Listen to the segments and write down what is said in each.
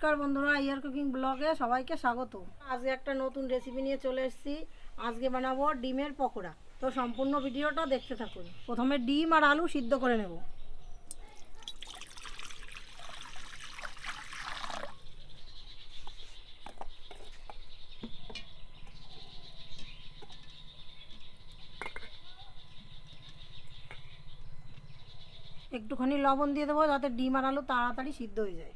নমস্কার বন্ধুরা ইয়ার কুকিং ব্লগে সবাইকে স্বাগত আজকে একটা নতুন রেসিপি নিয়ে চলে এসেছি। আজকে বানাবো ডিমের পকোড়া। তো সম্পূর্ণ ভিডিওটা দেখতে থাকুন। প্রথমে ডিম আর আলু সিদ্ধ করে নেব। একটুখানি লবণ দিয়ে দেবো যাতে ডিম আর আলু তাড়াতাড়ি সিদ্ধ হয়ে যায়।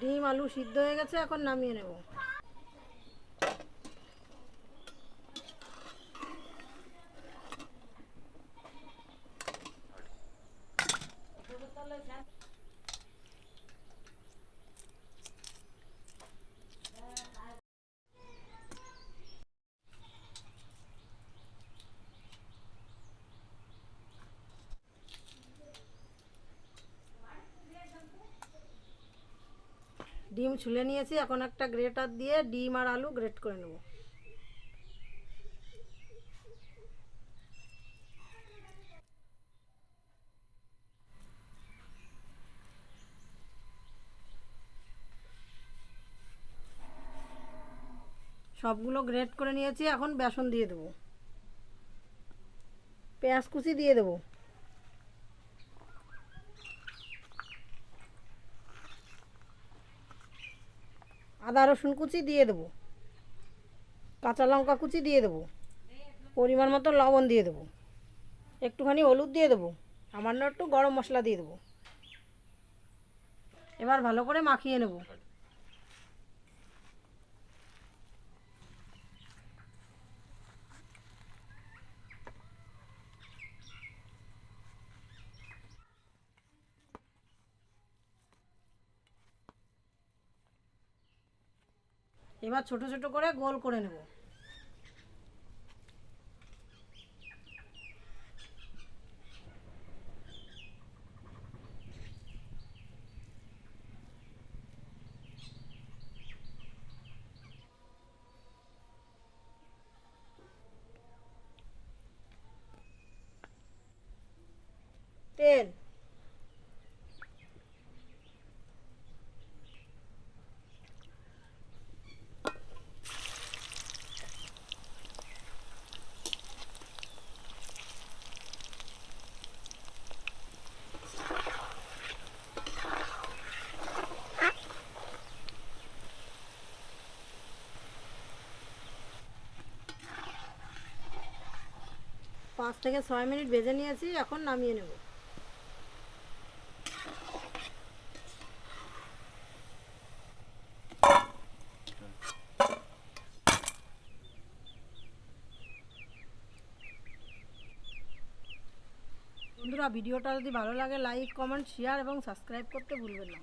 ডিম আলু সিদ্ধ হয়ে গেছে এখন নামিয়ে নেব। ডিম ছুলে নিয়েছি, এখন একটা গ্রেটার দিয়ে ডিম আর আলু গ্রেট করে নেব। সবগুলো গ্রেট করে নিয়েছি, এখন বেসন দিয়ে দেবো। পেঁয়াজ কুচি দিয়ে দেবো। আদা, রসুন কুচি দিয়ে দেবো। কাঁচা লঙ্কা কুচি দিয়ে দেবো। পরিমাণ মতো লবণ দিয়ে দেবো। একটুখানি হলুদ দিয়ে দেবো। সামান্য একটু গরম মশলা দিয়ে দেবো। এবার ভালো করে মাখিয়ে নেব। এবার ছোট ছোট করে গোল করে নেব। তেল। পাঁচ থেকে ছয় মিনিট ভেজে নিয়েছি, এখন নামিয়ে নেব। বন্ধুরা, ভিডিওটা যদি ভালো লাগে লাইক কমেন্ট শেয়ার এবং সাবস্ক্রাইব করতে ভুলবেন না।